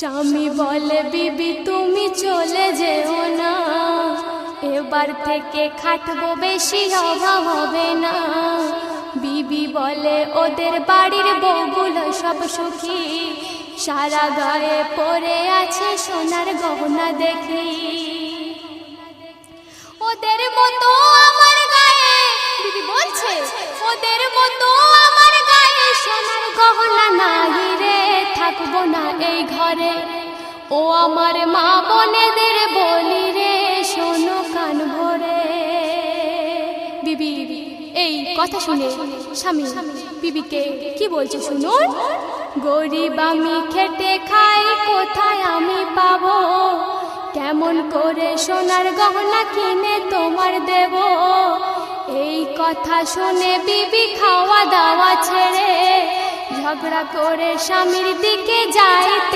স্বামী বলে, বিবি, তুমি চলে যেও না। এবার থেকে খাটবো, বেশি অভাব হবে না। বিবি বলে, ওদের বাড়ির বউগুলো সব সুখী। সারা গায়ে পরে আছে সোনার গহনা দেখি। ঘরে ও আমার মা বোনেদের বলি রে, শোনো কান ভরে। বিবি, এই কথা শুনে স্বামী বিবিকে কি বলছে শুনুন গরিব আমি খেটে খাই, কোথায় আমি পাব? কেমন করে সোনার গহনা কিনে তোমার দেব? এই কথা শুনে বিবি খাওয়া দাওয়া ছেড়ে ঝগড়া করে স্বামীর দিকে যাইতে